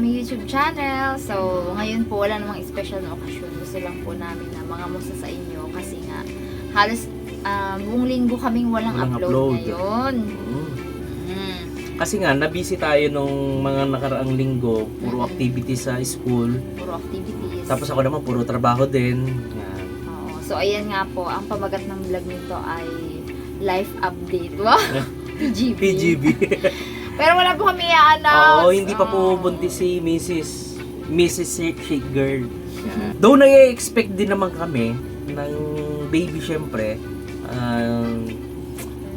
aming YouTube channel. So, ngayon po wala namang special na okasyon. Gusto lang po namin na mga musta sa inyo kasi nga halos um, buong linggo kaming walang, Walang upload, upload. ngayon. Mm. Mm. Kasi nga, nabisi tayo nung mga nakaraang linggo, puro Mm. activity sa school. Puro activities. Tapos ako naman, puro trabaho din. Yan. Oo. So, ayan nga po, ang pamagat ng vlog nito ay life update. Wow! PGB. PGB. Pero wala po kami i-announce. Oo, hindi pa po Oo. buntis si Mrs. Mrs. Shake Girl. Though nai-expect din naman kami ng baby syempre. Um,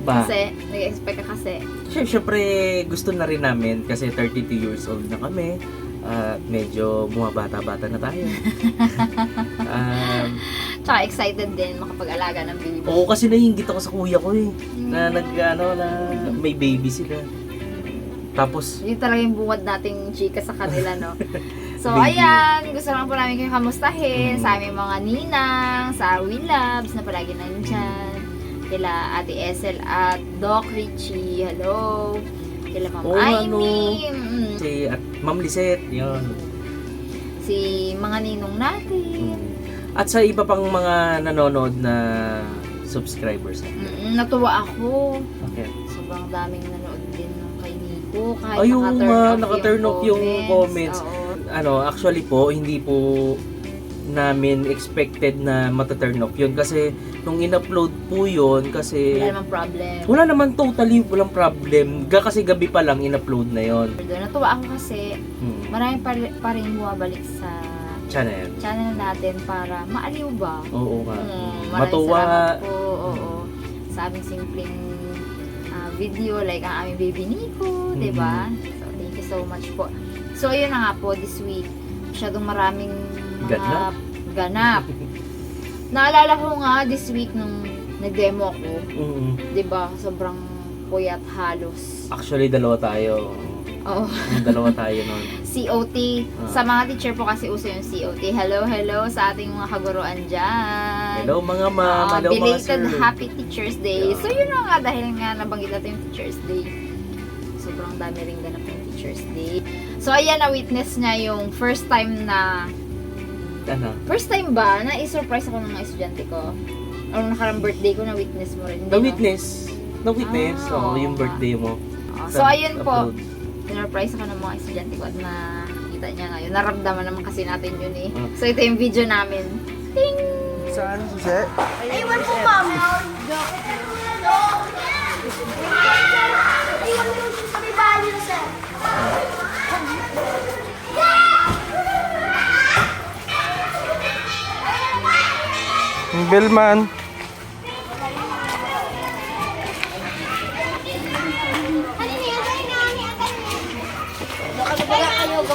ba? Kasi, nag-expect ka kasi. Sy- Syempre, gusto na rin namin kasi 32 years old na kami. At medyo bumabata-bata na tayo. um, Tsaka excited din makapag-alaga ng baby. oo, kasi naiingit ako sa kuya ko eh. Na Mm. nag, ano, na may baby sila. Tapos, Yun talaga yung bungad nating chika sa kanila, no? So, Baby. ayan. Gusto lang po namin kayo kamustahin Mm. sa aming mga ninang, sa We Labs na palagi nandyan. Kila Ate Esel at Doc Richie. Hello. Kila Ma'am ano. Amy. mm, si at Ma'am Lisette, yun. Si mga ninong natin. At sa iba pang mga nanonood na subscribers. Mm, natuwa ako. Okay. Sobrang daming ng Nico. Kahit Ay, yung, naka-turn off naka-turn off yung comments. Oo. Ano, actually po, hindi po namin expected na mata-turn off yun kasi nung in-upload po yun kasi Wala namang problem. wala naman totally walang problem Ga, kasi gabi pa lang in-upload na yon Doon, natuwa ako kasi hmm. marami pa, pa rin bumabalik sa channel channel natin para maaliw ba? oo nga Mm, maraming matuwa salamat po, oo, sa aming simpleng video like ang aming baby Nico, Mhm. di ba? So, thank you so much po. So, ayun na nga po, this week, masyadong maraming mga Ganap. ganap. Naalala ko nga this week nung nag-demo ako, Mm. di ba? Sobrang puyat halos. actually dalawa tayo Oo. Yung dalawa tayo nun COT. Ah. Sa mga teacher po kasi uso yung COT. Hello, hello sa ating mga kaguruan dyan. hello mga ma'am Ah, hello mga sir Happy Teacher's Day. Yeah. So, yun nga, dahil nga nabanggit natin yung Teacher's Day. Sobrang dami rin ganap yung Teacher's Day. So, ayan, na-witness niya yung first time na, ano first time ba, na i-surprise ako ng mga estudyante ko? O nung nakarang birthday ko, na-witness mo rin. Hindi na mo? witness na witness Ah, oo, yung birthday mo Oh, so, ayun po. Upload. Sinurprise ako ng mga estudyante ko at nakita niya ngayon. Naramdaman naman kasi natin yun eh. Ah. So, ito yung video namin. Ting! Saan susi? Aywan po, ma'am! Billman. Gabi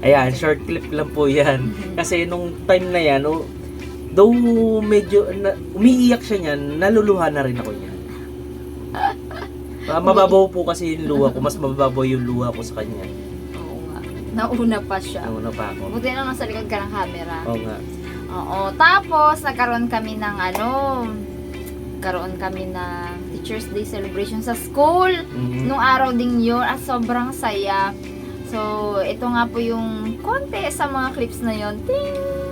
Ayan, short clip lang po yan. Kasi nung time na yan, oh, though medyo na, umiiyak siya niyan, naluluha na rin ako niyan. Ah, mababaw po kasi yung luha ko, mas mababaw yung luha ko sa kanya. Oo nga. Nauna pa siya. Nauna pa ako. Buti na nasa likod ka ng camera. Oo nga. Oo. Tapos, nagkaroon kami ng ano, karoon kami ng Teacher's Day celebration sa school. Mhm. Nung araw ding yun, at sobrang saya. So, ito nga po yung konti sa mga clips na yun. Ting!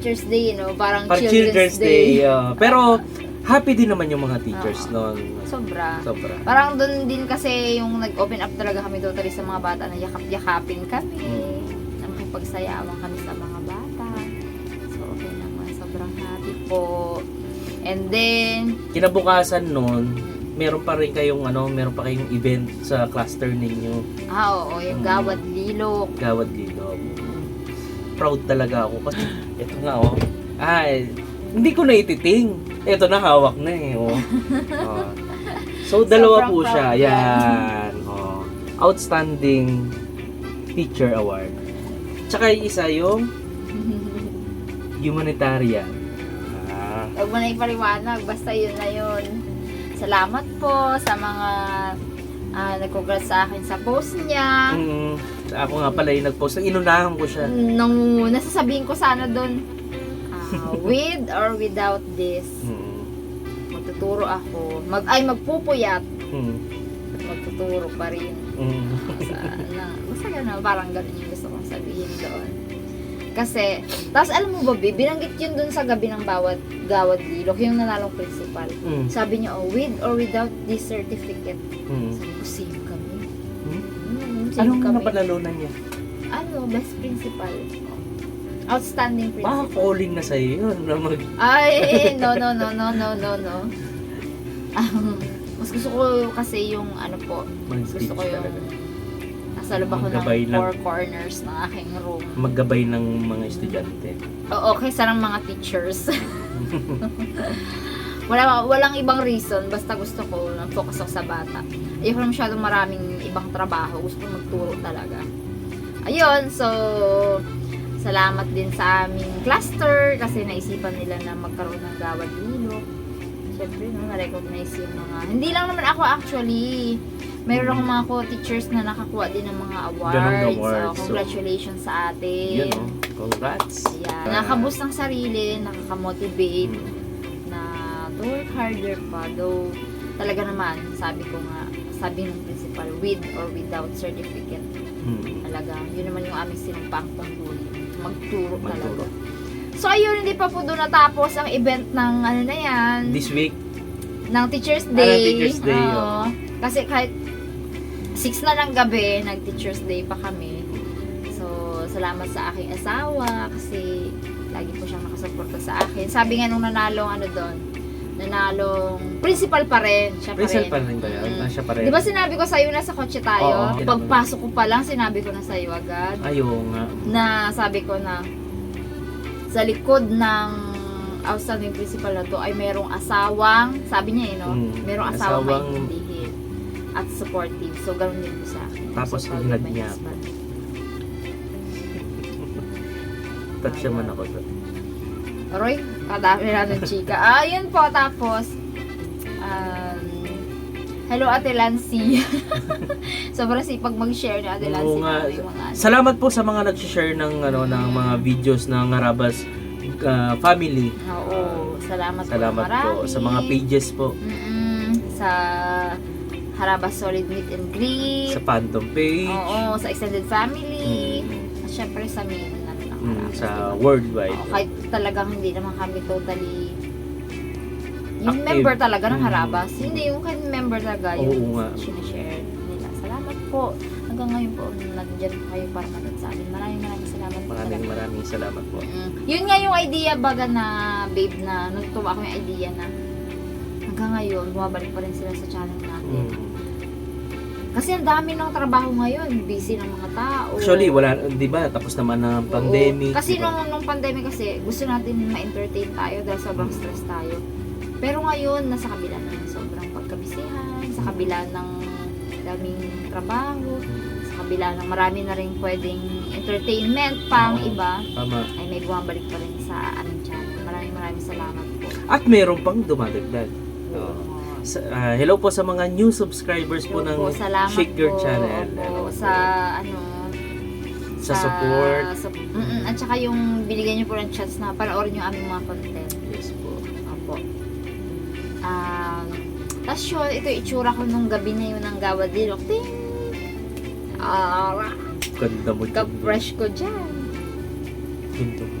Teacher's Day, no? Parang, Para Children's, Children's Day. ah. pero happy din naman yung mga teachers Oo. noon. Sobra. Sobra. Parang doon din kasi yung nag-open up talaga kami totally sa mga bata na yakap-yakapin kami. Mm. Na makipagsayawan kami sa mga bata. So, okay naman. Sobrang happy po. And then, Kinabukasan noon, meron pa rin kayong ano, meron pa kayong event sa cluster ninyo, ah, oo, yung Mm. gawad lilok. Gawad Lilo. Proud talaga ako kasi ito nga oh. Ay, hindi ko na ititing. Ito na hawak na eh oh. Oh. So dalawa Sobrang po siya. proud yan. Oh. Outstanding Teacher Award. Tsaka yung isa yung humanitarian. Ah, Huwag mo na ipaliwanag, basta yun na yun. Salamat po sa mga uh, nag-congrats sa akin sa post niya. mm, ako nga pala yung nag-post. Inunahan ko siya. Nung nasasabihin ko sana doon, ah, with or without this, Mm, magtuturo ako. Mag, ay, magpupuyat. mm, Magtuturo pa rin. mm. Sa, na, basta gano'n, parang gano'n yung gusto kong sabihin doon. Kasi, tapos alam mo ba, Bi, binanggit yun doon sa gabi ng bawat gawad lilok, yung nanalong principal. Mm, Sabi niya, oh, with or without this certificate. mm. Sabi ko. Same Anong kami. napanalunan niya? Ano, best principal. Outstanding Baka principal. calling na sa'yo yun. Na mag, Ay, no, no, no, no, no, no, no. Um, mas gusto ko kasi yung ano po, mas gusto ko yung talaga. nasa loob ako Maggabay ng ng- four corners ng aking room. Maggabay ng mga estudyante. Oo, kaysa ng mga teachers. Wala, walang ibang reason, basta gusto ko focus ako sa bata. Ayoko na masyadong maraming ibang trabaho, gusto ko magturo talaga. Ayun, so, salamat din sa aming cluster kasi naisipan nila na magkaroon ng gawad lilo. Siyempre, no, na-recognize yung mga, hindi lang naman ako actually, meron akong mga co-teachers na nakakuha din ng mga awards. So, awards, so- congratulations sa atin. Yun oh. Congrats. Ayan. Nakakaboost ng sarili, nakaka-motivate Mm. To work harder pa. Though, talaga naman, sabi ko nga, sabi ng principal, with or without certificate, Mm. talaga, yun naman yung aming sinumpang tungkulin. Magturo, Magturo. talaga. So, ayun, hindi pa po doon natapos ang event ng ano na yan, This week, ng Teacher's Ah, Day. Teacher's Day, Oo. oo. Kasi kahit 6 na ng gabi, nag-Teacher's Day pa kami. So, salamat sa aking asawa kasi lagi po siyang nakasuporta sa akin. Sabi nga nung nanalong ano doon, nanalong principal pa rin. Siya pa Rizal rin. pa rin ba yan? Mm. Ah, siya pa rin. Di ba sinabi ko sa'yo na sa kotse tayo? Oo. Pagpasok ko pa lang, sinabi ko na sa'yo agad. Ayaw nga. Na sabi ko na sa likod ng outstanding principal na to ay merong asawang, sabi niya eh, no? Mm. Merong asawang, Asawang- maintindihin at supportive. So, ganoon din po sa akin. Tapos, So, proud hinad of my niya. husband. Touch naman ako. Roy, kadami na ng chika. Ah, yun po. Tapos, um, hello Ate Lancy. Sobrang sipag mag-share ni Ate Oo Lancy. nga. ng mga ano. Salamat po sa mga nag-share ng ano ng mga videos ng Harabas uh, family. Oo, salamat, Salamat po. po sa mga pages po Mm-mm, sa Harabas Solid Meet and Greet. sa fandom page. Oo, sa extended family. Mm. At syempre sa main Mm, sa worldwide. Oo, kahit talagang hindi naman kami totally yung Active. member talaga ng Mm. Harabas. Hindi yung kan member talaga yung Oo nga. sinashare nila. Salamat po. Hanggang ngayon po, nandiyan kayo para manood sa amin. Maraming maraming salamat po Maraming talaga. maraming salamat po. Mm. Yun nga yung idea baga na babe na nagtuwa ako yung idea na hanggang ngayon bumabalik pa rin sila sa channel natin. Mm. Kasi ang dami ng trabaho ngayon, busy ng mga tao. Actually, wala, di ba, tapos naman ang Oo. pandemic. Kasi di ba? nung, nung pandemic kasi, gusto natin ma-entertain tayo dahil sobrang Mm. stress tayo. Pero ngayon, nasa kabila na ng sobrang pagkabisihan, sa kabila ng daming trabaho, sa kabila ng marami na rin pwedeng entertainment pang Oo. iba, Tama. ay may bumabalik pa rin sa aming channel. Maraming maraming salamat po. At meron pang dumadagdag. Oo. Oo. Ah, hello po sa mga new subscribers po Hello ng po, Shake Your po. Channel. Hello sa po. ano, sa Sa support. Sa, mm, at saka yung binigyan niyo po ng chance na panoorin yung aming mga content. Yes po. Opo. Um, Tapos yun, ito itsura ko nung gabi na yun ng gawadilok. Ting! Ah, Ganda mo. ka-fresh ko dyan. Ganda mo.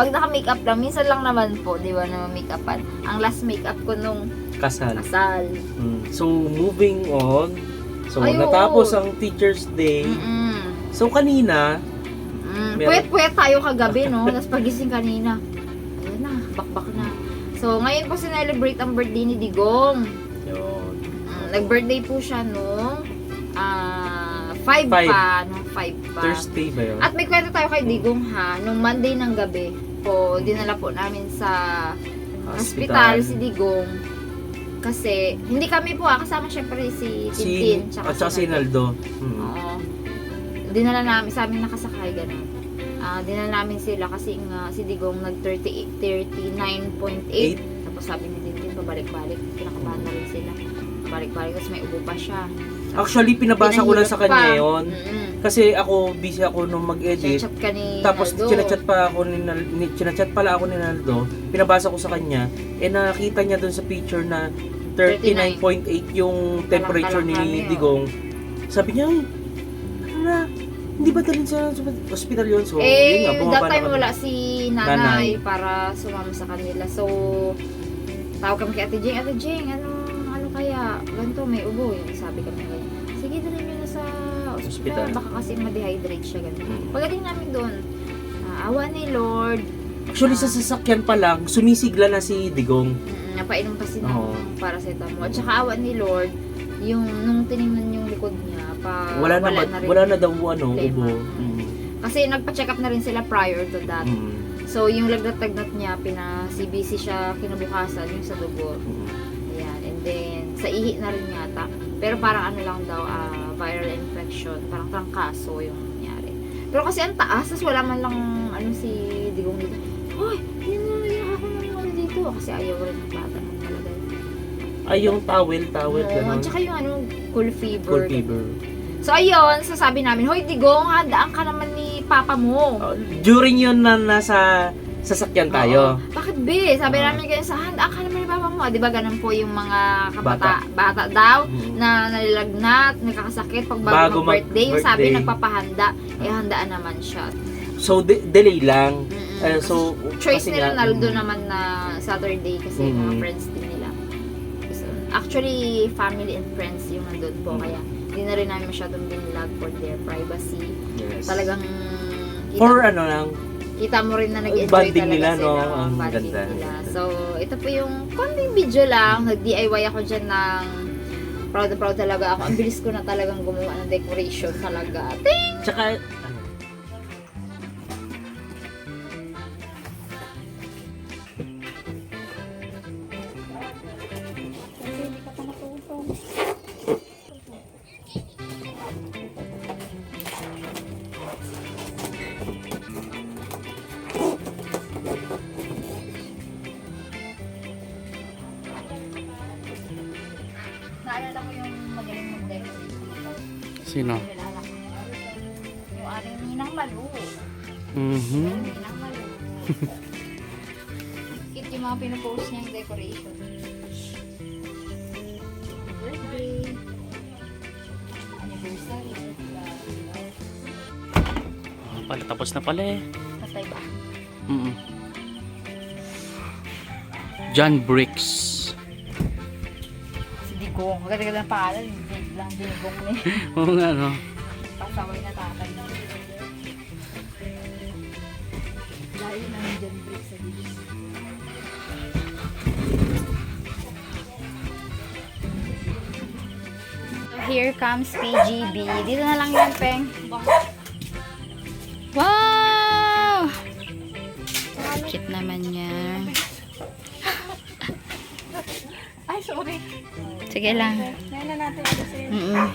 Pag naka-makeup lang, minsan lang naman po, di ba, na make-upan. Ang last makeup ko nung Kasal. kasal. Mm. So, moving on. So, Ay, oo. natapos ang Teacher's Day. Mm-mm. So, kanina, Mm, Meron- Puyat-puyat tayo kagabi, no? Tapos pagising kanina, ayun na, bakbak na. So, ngayon po sinelebrate ang birthday ni Digong. yun. Mm, nag-birthday po siya nung ah 5 Five. pa, nung 5 pa. Thursday ba yun? At may kwento tayo kay Digong ha, nung Monday ng gabi po, dinala po namin sa hospital si Digong. Kasi, hindi kami po ah, kasama syempre si Si, Tintin, at saka si Naldo. Mm. Oo. Dinala namin, sa amin nakasakay, ganun. Ah, dinala namin sila kasi nga si Digong nag 38, 39.8. Tapos sabi ni Tintin, pabalik-balik. Kinakabahan na rin sila. Pabalik-balik, tapos may ubo pa siya. Actually, pinabasa ko lang sa kanya pa. yun. Mm-mm. Kasi ako, busy ako nung mag-edit. Chat ka ni Tapos Naldo. chinachat pa ako ni, ni chinachat pala ako ni Naldo. Pinabasa ko sa kanya. Eh nakita niya doon sa picture na 39.8 yung temperature ni Talang-talang kami, oh. Digong. Sabi niya, "Ay, ano na, hindi ba dalhin sa, sa hospital yun? So, yun Eh, nga, bumaba that na time kami. wala si nanay, Nanay. para sumama sa kanila. So, tawag kami kay Ate Jeng, Ate Jeng, ano, ano kaya? Ganito, may ubo. Yung sabi kami ngayon. Hospital. Baka kasi ma-dehydrate siya. Ganito. Mm. Pagdating namin doon, ah, awa ni Lord, Actually, sa sasakyan pa lang, sumisigla na si Digong. mm, napainom pa si Oo. ng paracetamol. At saka awa ni Lord, yung nung tiningnan yung likod niya, pa, Wala, na, wala ba- na rin. wala na daw ano, ubo. Mm. Kasi nagpa-check up na rin sila prior to that. Mm. So, yung lagnat-lagnat niya, pina-CBC siya kinabukasan, yung sa dugo. Mm. Ayan. And then, sa ihi na rin yata. Pero parang ano lang daw, ah, viral infection. Parang trangkaso yung nangyari. Pero kasi ang taas, tas wala man lang, ano, si Digong dito. Hoy, yun na, yun ako ano dito. Kasi ayaw rin ng bata ng talaga. Ay, yung towel, towel, Oo, gano'n. tsaka yung ano, cool fever. Cold fever. So, ayun, so sabi namin, Hoy, Digong, handaan ka naman ni papa mo. Uh, during yun na nasa sasakyan tayo. Oo. Bakit be? Sabi Oo. namin kayo sa hand, ah, ka naman ni papa mo. Di ba ganun po yung mga kabata, bata, daw Mm. na nalilagnat, nakakasakit pag bago, Bago mag-birthday. Yung sabi mag-birthday. nagpapahanda, eh handaan naman siya. So, de- delay lang. Mm-mm. Eh, so, Choice kasi ni nga, Ronaldo mm, naman na Saturday kasi Mm. mga friends din nila. So, actually, family and friends yung nandun po. Mm. Kaya, hindi na rin namin masyadong binlag for their privacy. Yes. Talagang, For ano lang, kita mo rin na nag-enjoy Bonding talaga nila, sila. no? oh, Ang bonding ganda. nila. So, ito po yung konting video lang. Nag-DIY ako dyan ng proud na proud talaga ako. Ang bilis ko na talagang gumawa ng decoration talaga. Ting! tsaka, sino? Yung aring ninang malu. Mhm. Ninang malu. Kit yung mga pinopost niyang decoration. Birthday. Anniversary. Ah, pala, tapos na pala eh. Patay ba? Mm John Bricks. Digong. Maganda-ganda ng pangalan. Hindi lang Digong na eh. Oo nga, no? Pasaway na tatay na. Dahil na dyan break sa Digong. Here comes PGB. Dito na lang yan, Peng. Wow! Cute naman niya. Ay, sorry. Sige lang. Ngayon na natin kasi. Mm-mm.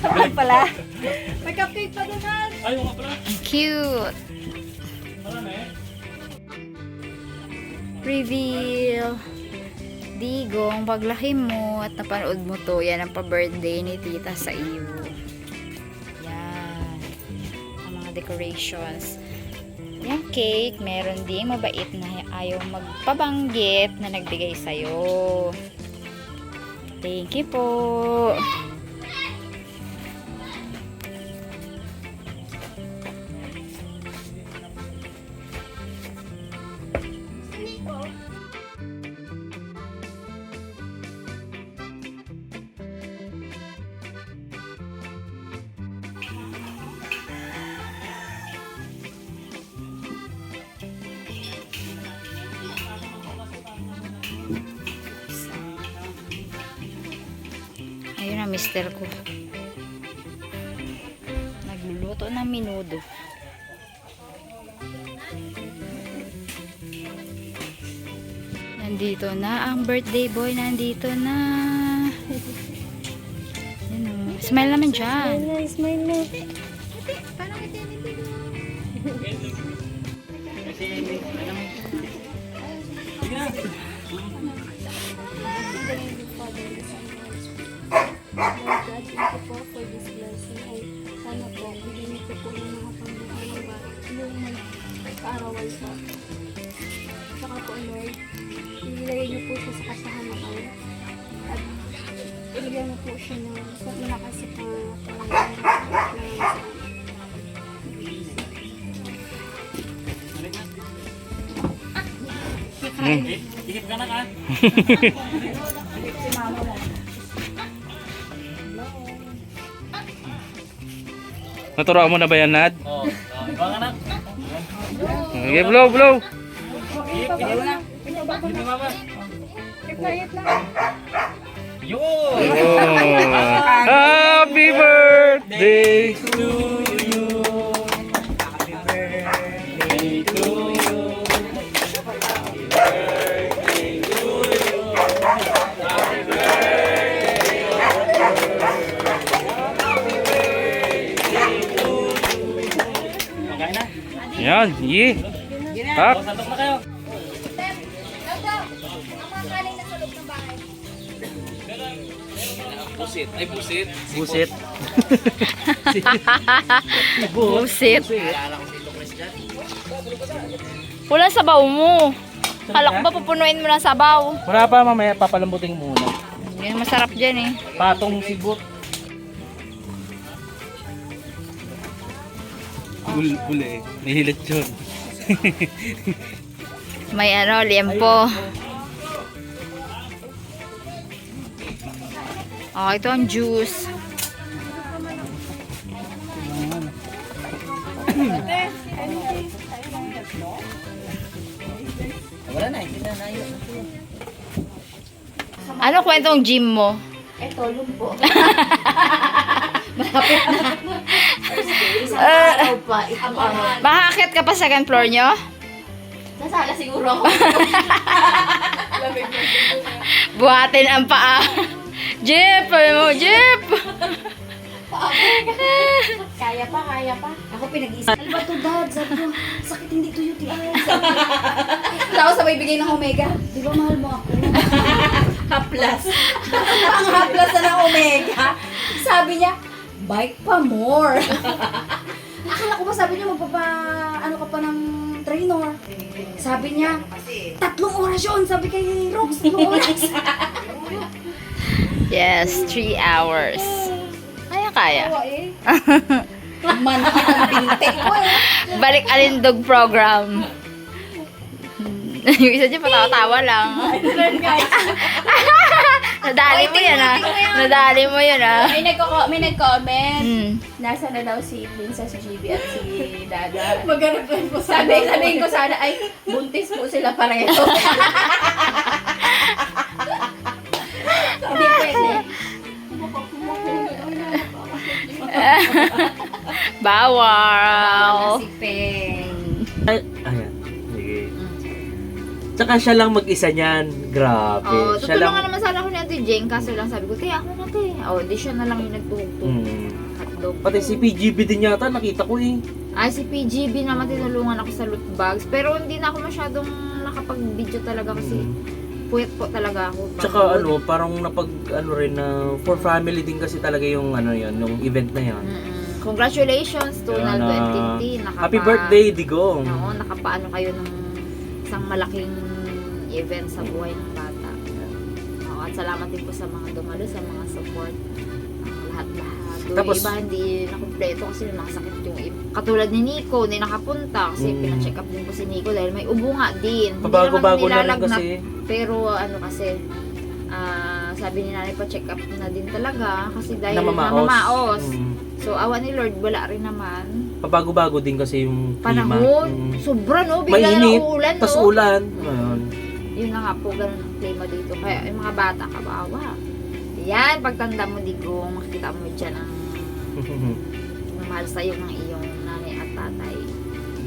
Sabay pala. May cupcake pa doon. ah. Cute. Reveal. Digong, paglaki mo at napanood mo to, yan ang pa-birthday ni Tita sa iyo. Yan. Ang mga decorations. Yung cake, meron din mabait na ayaw magpabanggit na nagbigay sa'yo. Thank you po. Nandito na ang birthday boy. Nandito na. Yan o. Smile naman dyan. Smile na. God, thank you po for this blessing. Ay, sana po, bigyan niyo po ng mga ba- yung kaarawan po. Saka po, Lord, ilagay niyo po siya sa kasahanakan. At bigyan niyo po siya ng sa malakas sa pangalan. Naturoan mo na ba yan, Nad? Oo. Oh, iba nga na. Okay, blow, blow. Yun! Oh. Happy birthday to you. Happy birthday to you. Okay na. Yan, ye. Hap. Santok na kayo. Busit. Ay, busit. Busit. Busit. Wala sabaw mo. Kala ko ba pupunuin mo ng sabaw? Wala pa, mamaya papalambutin muna. Yan masarap dyan eh. Patong sibot. Bul bule. Nahilit yun. May ano, liempo. Oh, ito ang juice. Wala na, hindi na nayo. Ano kwentong gym mo? Ito, lumpo. Uh, Ito pa, ito pa. Makakakit ka pa sa second floor nyo? Nasala siguro ako. Buhatin ang paa. Jeep! Sabi mo, Jeep! Kaya pa, kaya pa. Ako pinag-isip. Ano ba to, dad? Sabi ko, sakit hindi to. Sabi ko. Tapos sabay bigay ng Omega. Di ba mahal mo ako? Haplas. Ang haplas na ng Omega. Sabi niya, bike pa more. Akala ko ba sabi niya magpapa, ano ka pa ng trainer. Sabi niya, tatlong oras yun. Sabi kay Rox, tatlong oras. Yes, three hours. Kaya, kaya. Manakit ang binte ko eh. Balik alindog program. Yung isa dyan, patawa-tawa lang. Nadali mo yan ah. Nadali mo yun ah. May, nagko- may nag-comment. Hmm. Nasa na daw si Princess GB at si Dada. Maghanap po sa Sabi, sabihin ko sana, ay, buntis po sila pareho. Bawal. Si Peng. Ay, ayan. Sige. Tsaka siya lang mag-isa niyan. Grabe. Oh, siya lang. tutulungan naman sana ako ni Ate Jane, kaso lang sabi ko, Te, ako na, Te. Oh, di siya na lang yung nagtutugtog. Hmm. Hotdog. Pati si PGB din yata, nakita ko eh. Ay, si PGB naman tinulungan ako sa loot bags. Pero hindi na ako masyadong nakapag-video talaga kasi Hmm. puyat po talaga ako. Tsaka ano, parang napag ano rin na for family din kasi talaga yung ano yun, yung event na yan. Mm-mm. Congratulations Naldo na- and Tinti. Nakapa, Happy birthday, Digong! Oo, nakapaano kayo ng isang malaking event sa buhay ng bata. Oo, at salamat din po sa mga dumalo, sa mga support. Ang lahat-lahat. Yung Tapos- iba hindi nakumpleto kasi nakasakit yung iba. Katulad ni Nico, hindi nakapunta kasi Mm. pina-check up din po si Nico dahil may ubo nga din. Hindi Pabago-bago naman na rin nilalagnat, kasi. Pero ano kasi, ah, sabi ni nanay pa check up na din talaga kasi dahil Namamaos. namamaos. Mm. So, awa ni Lord, wala rin naman. Pabago-bago din kasi yung klima. Panahon, Mm. sobra no, bigla Mainit, na ulan Tas no. ulan. Ayun. Yun na nga po, ganun ang klima dito. Kaya yung mga bata, kabawa. Yan, pagtanda mo, digong, makikita mo dyan ang namahal sa'yo ng iyong nanay at tatay.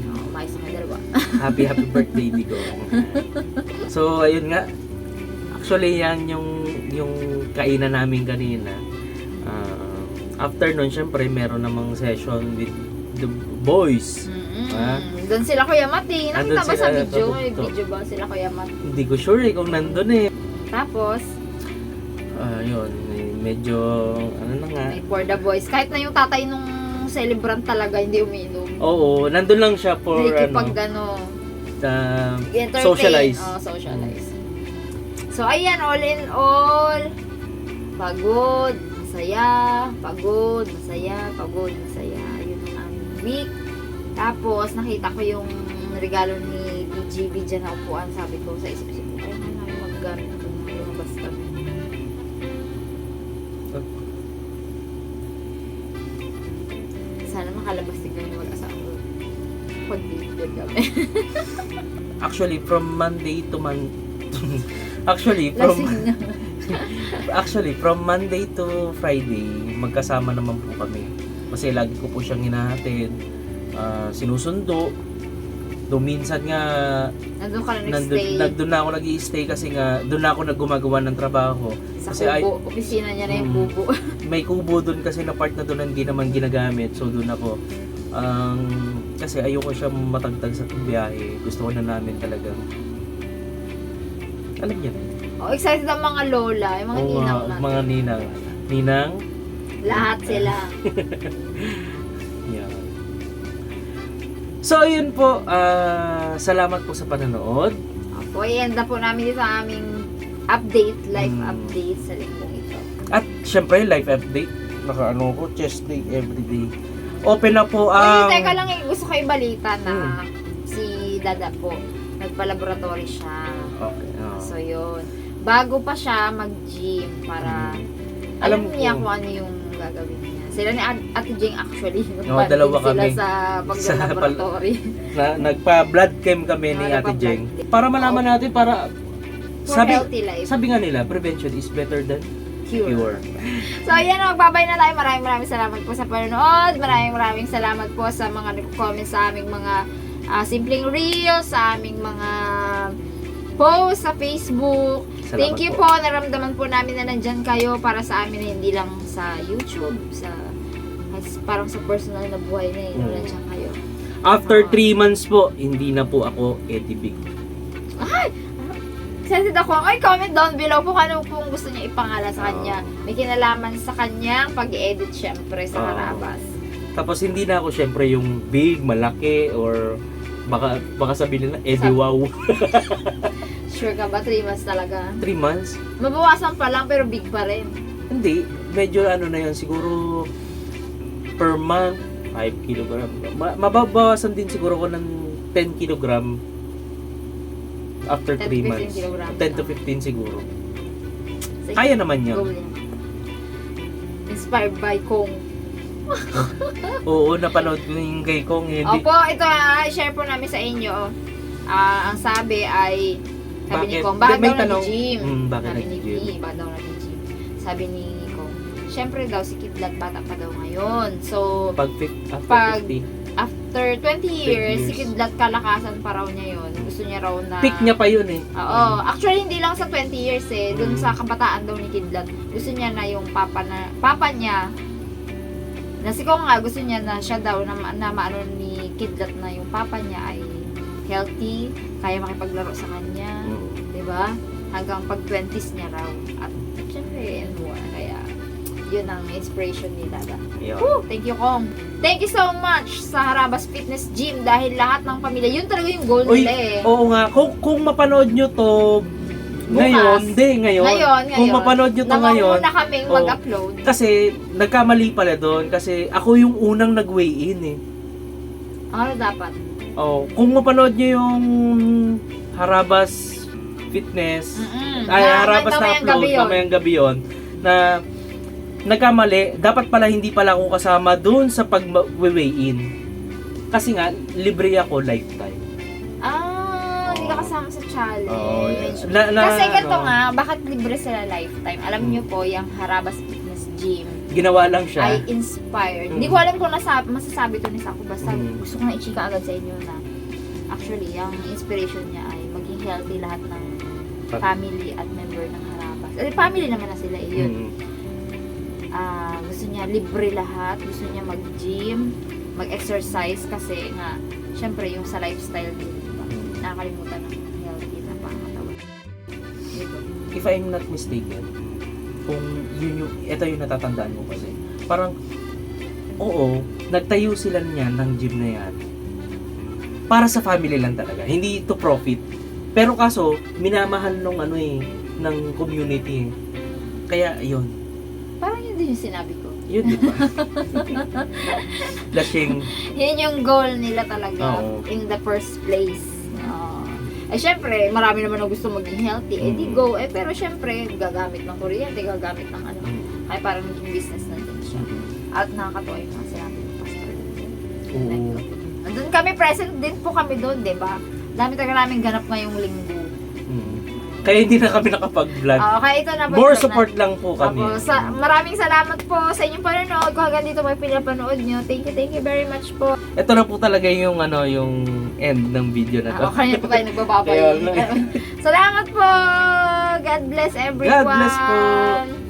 No, umayos mga dalawa. happy happy birthday Digong. so ayun nga. Actually yan yung yung kainan namin kanina. Ah, after nun syempre meron namang session with the boys. Mm-mm. Ah. Doon sila Kuya Mat eh. Nakita ba sa video? May video ba sila Kuya Mat? Hindi ko sure eh kung nandun eh. Tapos, Ayun, medyo ano na nga. may for the boys. Kahit na yung tatay nung celebrant talaga hindi umiinom. Oo, nandun lang siya for Hindi ano, ano, uh, socialize. Oh, socialize. So, ayan, all in all, pagod, masaya, pagod, masaya, pagod, masaya. Yun ang aming week. Tapos, nakita ko yung regalo ni DGB dyan na upuan. Sabi ko sa isip-isip ko, ay, namin magagamit ito na lumabas kami. Sana makalabas din kami mag-asawa. Pag-video kami. Actually, from Monday to Mon... actually, from Lasing na. actually from Monday to Friday, magkasama naman po kami. Kasi lagi ko po siyang hinahatid, ah, sinusundo. Do minsan nga Nandun ka na nag-stay. nandun na ako nag stay kasi nga doon na ako naggumagawa ng trabaho. sa kasi ay- kubo. Opisina niya na yung Mm. kubo. May kubo doon kasi na part na doon hindi naman ginagamit. So doon ako. Ang kasi ayoko siya matagtag sa biyahe. Gusto ko na namin talaga. Alam niyo. Oh, excited ang mga lola, yung mga Oo ninang natin. mga ninang. Ninang? Lahat sila. Yeah. So, ayun po. ah, salamat po sa panonood. Opo, i-end na po namin dito ang aming update, live Mm. update sa linggong ito. At, syempre, live update. Naka-ano ko, chest day everyday. Open na po Uy, ang... teka lang, eh, gusto ko ibalita na Hmm. si Dada po, nagpa-laboratory siya. Okay. ah. So, yun. Bago pa siya mag-gym para alam, Alam niya ko. kung ano yung gagawin niya. Sila ni At- Ate Jing actually. Nagpa- dalawa sila kami. sa Sa pag-laboratory. na, nagpa-blood chem kami ni Oo, Ate chem. Para malaman natin, para... For Sabi, healthy life. sabi nga nila, prevention is better than Cure. cure. So, ayan, magbabay na tayo. Maraming maraming salamat po sa panonood. Maraming maraming salamat po sa mga nag-comment sa aming mga ah, simpleng reels, sa aming mga posts sa Facebook. Salamat Thank you po. Naramdaman po namin na nandyan kayo para sa amin, hindi lang sa YouTube, sa parang sa personal na buhay na yun, Mm. nandyan kayo. After 3 months po, hindi na po ako Eddie Big. Excited ako. Ay, comment down below po kung ano pong gusto niya ipangala sa kanya. May kinalaman sa kanyang pag-edit syempre sa Oo. Harabas. Tapos hindi na ako syempre yung big, malaki, or baka, baka sabihin nila, Sabi- Wow. Sure ka ba? 3 months talaga. 3 months? Mabawasan pa lang pero big pa rin. Hindi. Medyo ano na yun, siguro per month, 5 kilogram. Ma- mababawasan din siguro ko ng 10 kilogram after 10 to 3 15 months. kilograms. 10 to 15 siguro. Sige, Kaya naman go yun. yan. Inspired by Kong. Oo, napanood ko yung kay Kong. eh, Hindi, Opo, ito ah, share po namin sa inyo. Ah, ang sabi ay sabi ni Bakit? Kong, bakit May daw tanong- nag-gym? Mm, bakit sabi ni nag-gym? V, bakit daw nag-gym? Sabi ni Kong, syempre daw si Kidlat bata pa daw ngayon. So, pag, fif- after Pag- 50. after 20 years, years. si Kidlat kalakasan pa raw niya yun. Gusto niya raw na... Peak niya pa yun eh. Oo. Actually, hindi lang sa 20 years eh. Doon Mm. sa kabataan daw ni Kidlat. Gusto niya na yung papa na... Papa niya, na si Kong nga, gusto niya na siya daw na, na maano ni Kidlat na yung papa niya ay healthy, kaya makipaglaro sa kanya. Mm. 'di ba? hanggang pag 20s niya raw. At syempre, and more. Kaya, yun ang inspiration ni Dada. Yun. Woo! Thank you, Kong. Thank you so much sa Harabas Fitness Gym dahil lahat ng pamilya, yun talaga yung goal Uy, nila eh. oo nga. Kung, kung mapanood nyo to ngayon, hindi, ngayon. Ngayon, ngayon. Kung mapanood nyo to ngayon, na kaming Oo. mag-upload. kasi nagkamali pala doon. Kasi ako yung unang nag-weigh in eh. Ano dapat? Oh, kung mapanood nyo yung Harabas Fitness, Mm-mm. ay Na- Harabas na upload, mamayang gabi yun, na nagkamali, dapat pala hindi pala ako kasama doon sa pag-weigh in. Kasi nga, libre ako lifetime. Kasama sa challenge. Oo, yeah. Na- na- Kasi ganito nga, bakit libre sila lifetime? Alam niyo po, yung Harabas Fitness Gym Ginawa lang siya. ay inspired. Mm. Hindi ko alam kung nasa, masasabi to ni Sako. Basta Mm. gusto ko na i-chika agad sa inyo na actually, ang inspiration niya ay maging healthy lahat ng family at member ng Harabas. Eh, family naman na sila eh, yun. Mm. Ah, gusto niya libre lahat, gusto niya mag-gym, mag-exercise kasi nga, syempre yung sa lifestyle din, diba? nakakalimutan ng if I'm not mistaken, kung yun yung, ito yung natatandaan mo kasi, parang, oo, nagtayo sila niyan ng gym na yan, para sa family lang talaga, hindi to profit. Pero kaso, minamahal nung ano eh, ng community eh. Kaya, yun. Parang yun din yung sinabi ko. Yun, di ba? Lasing. Yun yung goal nila talaga Oo. in the first place. Oo. eh, syempre, marami naman na gusto maging healthy. Eh, di go. Eh, pero syempre, gagamit ng kuryente, gagamit ng ano. Mm. Kaya parang naging business na din siya. At nakakatuwa yung mga sinabi ng pastor. Oo. Andun kami, present din po kami doon, di ba? Dami talaga namin ganap ngayong linggo. Mm. Kaya hindi na kami nakapag-vlog. Ah, kaya ito na po. More support lang po kami. Opo, sa, maraming salamat po sa inyong panonood. Kung hanggang dito may pinapanood nyo. Thank you, thank you very much po. Ito na po talaga yung ano, yung end ng video na to. Ako kanya po tayo nagbababay. Lang. salamat po! God bless everyone! God bless po.